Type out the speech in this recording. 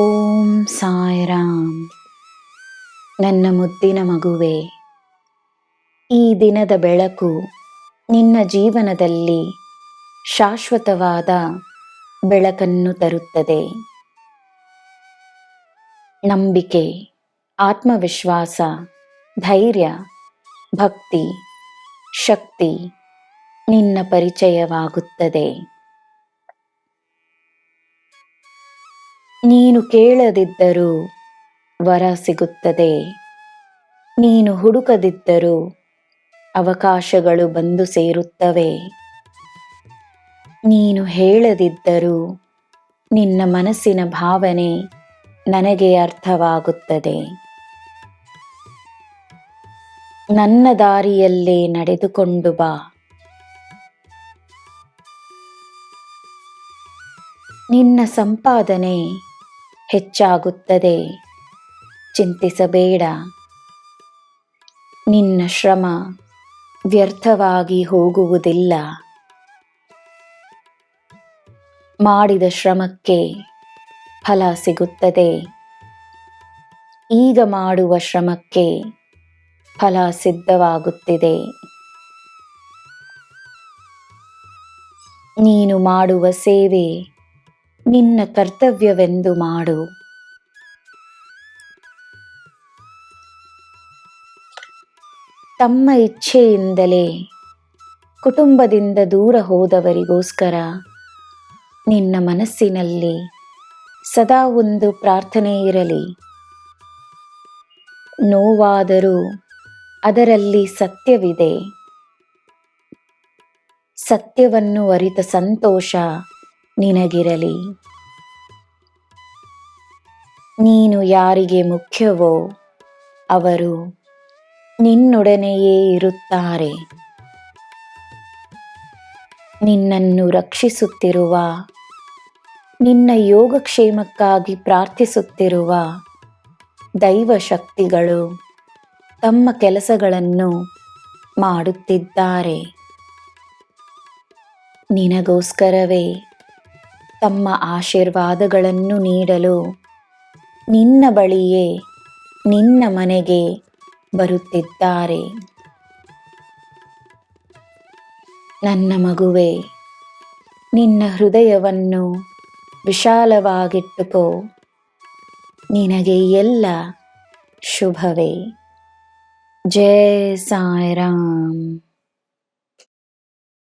ಓಂ ಸಾಯಿರಾಮ್. ನನ್ನ ಮುದ್ದಿನ ಮಗುವೆ, ಈ ದಿನದ ಬೆಳಕು ನಿನ್ನ ಜೀವನದಲ್ಲಿ ಶಾಶ್ವತವಾದ ಬೆಳಕನ್ನು ತರುತ್ತದೆ. ನಂಬಿಕೆ, ಆತ್ಮವಿಶ್ವಾಸ, ಧೈರ್ಯ, ಭಕ್ತಿ, ಶಕ್ತಿ ನಿನ್ನ ಪರಿಚಯವಾಗುತ್ತದೆ. ನೀನು ಕೇಳದಿದ್ದರೂ ವರ ಸಿಗುತ್ತದೆ. ನೀನು ಹುಡುಕದಿದ್ದರೂ ಅವಕಾಶಗಳು ಬಂದು ಸೇರುತ್ತವೆ. ನೀನು ಹೇಳದಿದ್ದರೂ ನಿನ್ನ ಮನಸ್ಸಿನ ಭಾವನೆ ನನಗೆ ಅರ್ಥವಾಗುತ್ತದೆ. ನನ್ನ ದಾರಿಯಲ್ಲೇ ನಡೆದುಕೊಂಡು ಬಾ. ನಿನ್ನ ಸಂಪಾದನೆ ಹೆಚ್ಚಾಗುತ್ತದೆ. ಚಿಂತಿಸಬೇಡ. ನಿನ್ನ ಶ್ರಮ ವ್ಯರ್ಥವಾಗಿ ಹೋಗುವುದಿಲ್ಲ. ಮಾಡಿದ ಶ್ರಮಕ್ಕೆ ಫಲ ಸಿಗುತ್ತದೆ. ಈಗ ಮಾಡುವ ಶ್ರಮಕ್ಕೆ ಫಲ ಸಿದ್ಧವಾಗುತ್ತಿದೆ. ನೀನು ಮಾಡುವ ಸೇವೆ ನಿನ್ನ ಕರ್ತವ್ಯವೆಂದು ಮಾಡು. ತಮ್ಮ ಇಚ್ಛೆಯಿಂದಲೇ ಕುಟುಂಬದಿಂದ ದೂರ ಹೋದವರಿಗೋಸ್ಕರ ನಿನ್ನ ಮನಸ್ಸಿನಲ್ಲಿ ಸದಾ ಒಂದು ಪ್ರಾರ್ಥನೆ ಇರಲಿ. ನೋವಾದರೂ ಅದರಲ್ಲಿ ಸತ್ಯವಿದೆ. ಸತ್ಯವನ್ನು ಅರಿತ ಸಂತೋಷ ನಿನಗಿರಲಿ. ನೀನು ಯಾರಿಗೆ ಮುಖ್ಯವೋ ಅವರು ನಿನ್ನೊಡನೆಯೇ ಇರುತ್ತಾರೆ. ನಿನ್ನನ್ನು ರಕ್ಷಿಸುತ್ತಿರುವ, ನಿನ್ನ ಯೋಗಕ್ಷೇಮಕ್ಕಾಗಿ ಪ್ರಾರ್ಥಿಸುತ್ತಿರುವ ದೈವ ಶಕ್ತಿಗಳು ತಮ್ಮ ಕೆಲಸಗಳನ್ನು ಮಾಡುತ್ತಿದ್ದಾರೆ. ನಿನಗೋಸ್ಕರವೇ ತಮ್ಮ ಆಶೀರ್ವಾದಗಳನ್ನು ನೀಡಲು ನಿನ್ನ ಬಳಿಯೇ ನಿನ್ನ ಮನೆಗೆ ಬರುತ್ತಿದ್ದಾರೆ. ನನ್ನ ಮಗುವೆ, ನಿನ್ನ ಹೃದಯವನ್ನು ವಿಶಾಲವಾಗಿಟ್ಟುಕೋ. ನಿನಗೆ ಎಲ್ಲ ಶುಭವೇ. ಜಯ ಸಾಯಿರಾಮ್.